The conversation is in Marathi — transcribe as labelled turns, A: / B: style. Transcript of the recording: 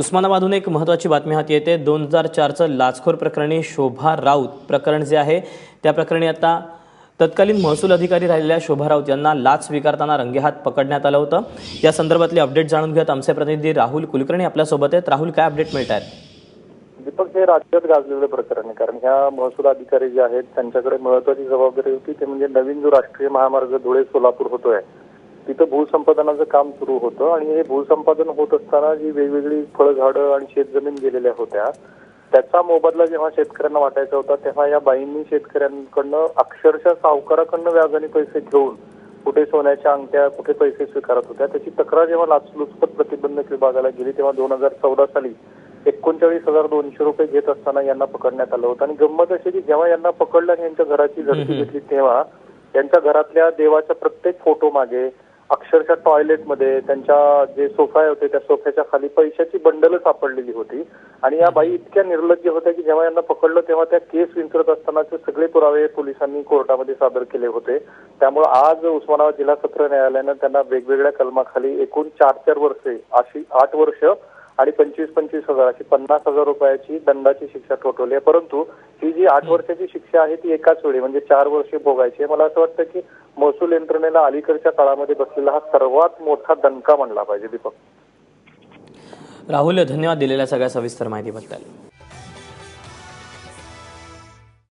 A: उस्मानाबादहून एक महत्त्वाची बातमी हाती येते. दोन हजार चारचं लाचखोर प्रकरणी शोभा राऊत प्रकरण जे आहे त्या प्रकरणी आता तत्कालीन महसूल अधिकारी राहिलेल्या शोभा राऊत यांना लाच स्वीकारताना रंगेहात पकडण्यात आलं होतं. या संदर्भातली अपडेट जाणून घेत आमचे प्रतिनिधी राहुल कुलकर्णी आपल्यासोबत आहेत. राहुल काय अपडेट मिळत आहेत?
B: दीपक हे राज्यात गाजलेलं प्रकरण आहे. कारण ह्या महसूल अधिकारी जे आहेत त्यांच्याकडे महत्वाची जबाबदारी होती. ते म्हणजे नवीन जो राष्ट्रीय महामार्ग धुळे सोलापूर होतोय तिथं भूसंपादनाचं काम सुरू होतं आणि हे भूसंपादन होत असताना जी वेगवेगळी फळझाडं आणि शेतजमीन गेलेल्या होत्या त्याचा मोबदला जेव्हा शेतकऱ्यांना वाटायचा होता तेव्हा या बाईंनी शेतकऱ्यांकडनं अक्षरशः सावकाराकडनं व्याजाने पैसे घेऊन कुठे सोन्याच्या अंगठ्या कुठे पैसे स्वीकारत होत्या त्याची तक्रार जेव्हा लाचलुचपत प्रतिबंधक विभागाला गेली तेव्हा दोन हजार चौदा साली एकोणचाळीस हजार दोनशे रुपये घेत असताना यांना पकडण्यात आलं होतं. आणि गंमत अशी की जेव्हा यांना पकडलं आणि यांच्या घराची झडती घेतली तेव्हा त्यांच्या घरातल्या देवाच्या प्रत्येक फोटो मागे अक्षरशः टॉयलेटमध्ये त्यांच्या जे सोफा होते त्या सोफ्याच्या खाली पैशाची बंडल सापडलेली होती. आणि या बाई इतक्या निर्लज्ज होत्या की जेव्हा यांना पकडलं तेव्हा त्या केस विंचरत असतानाचे सगळे पुरावे पोलिसांनी कोर्टामध्ये सादर केले होते. त्यामुळे आज उस्मानाबाद जिल्हा सत्र न्यायालयानं त्यांना वेगवेगळ्या कलमाखाली एकूण चार चार वर्षे अशी आठ वर्ष आणि पंचवीस पंचवीस हजार अशी पन्नास हजार रुपयाची दंडाची शिक्षा ठोठवली आहे. परंतु ही जी आठ वर्षाची शिक्षा आहे ती एकाच वेळी म्हणजे चार वर्षे भोगायची आहे. मला असं वाटतं की महसूल यंत्रणेला अलीकडच्या काळामध्ये बसलेला हा सर्वात मोठा दणका म्हणला पाहिजे दीपक.
A: राहुल धन्यवाद दिलेल्या सगळ्या सविस्तर माहितीबद्दल.